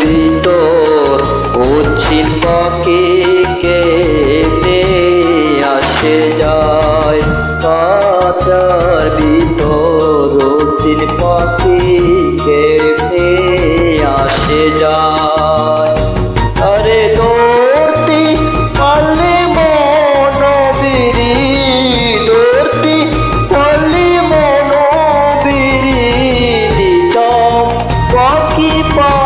ভিতর উচ্ছিন পাখি কে আসে যায়। কাচার ভিতর উচ্ছিন পাখি কে আসে যায়। আরে দৌড়তি পাখি পা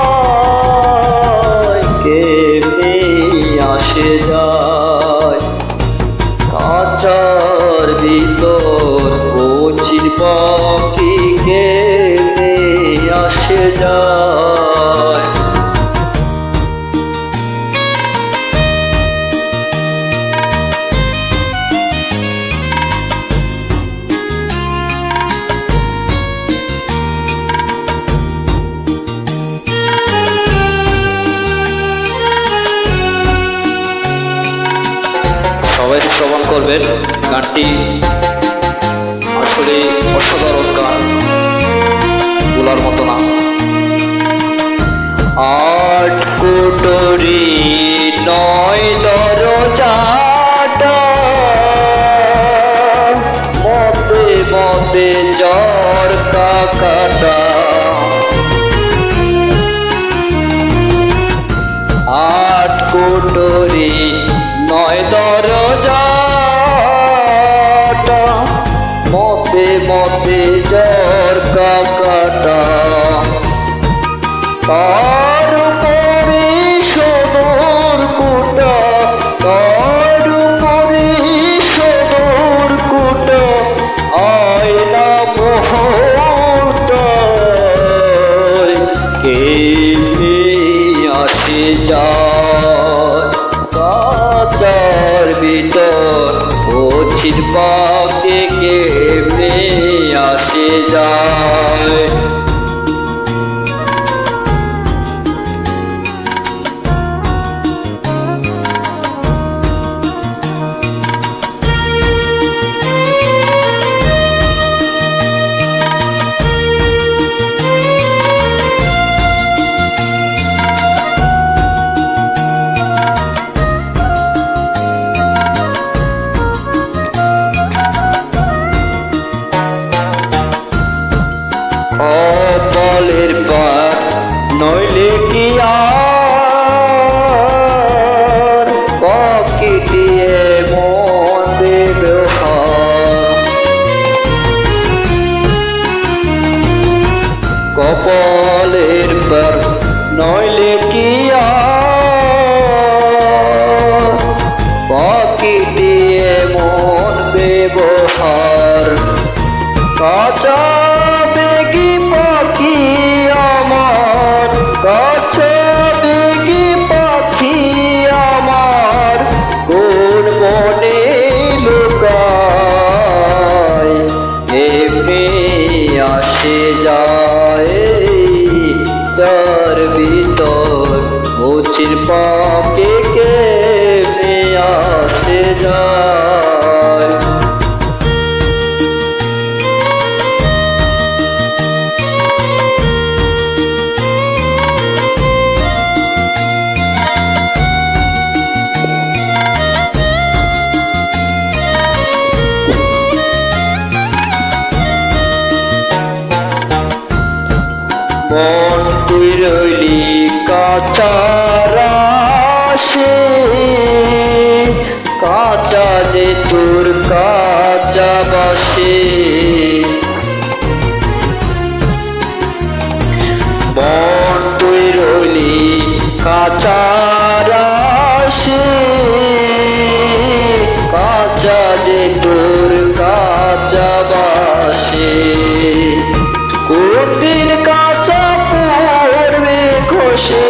সবাই শ্রবণ করবেন। গানটি আসলে অসাধারণ গান। বলার মতো না। আট কোটরি নয় দরজাটা মতে মতে জ্বর কাকাটা মতে মতে জ্বর কাকাটা পাকে কে আসে যায়? মুচির পাকে কে আসে যায়? মন তুই রইলি কাঁচারাশে কাঁচা যে তোর কাঁচা বাসে। কোনদিন কাঁচা পড়বে ঘষে,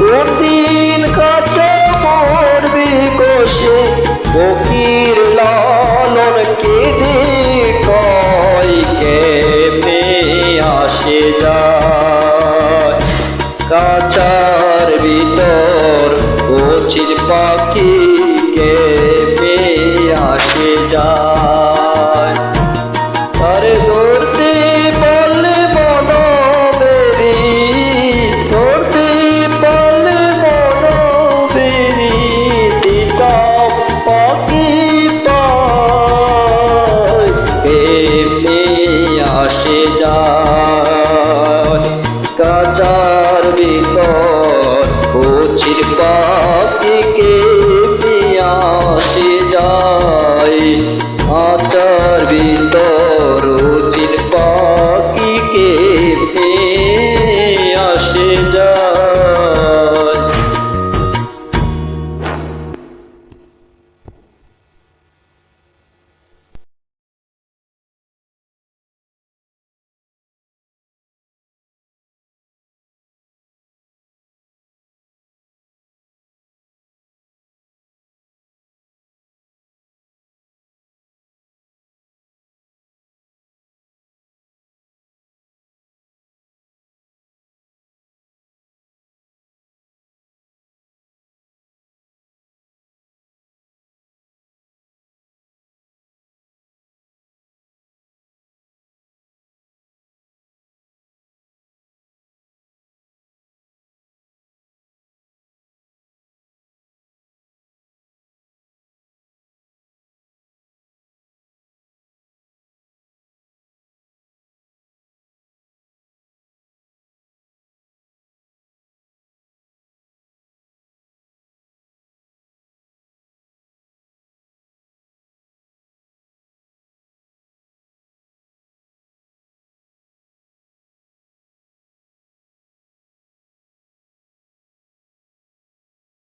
কোনদিন কাঁচা পড়বে ঘষে। ফকির লালন কেঁদে কয়, কেমনে আসে যায়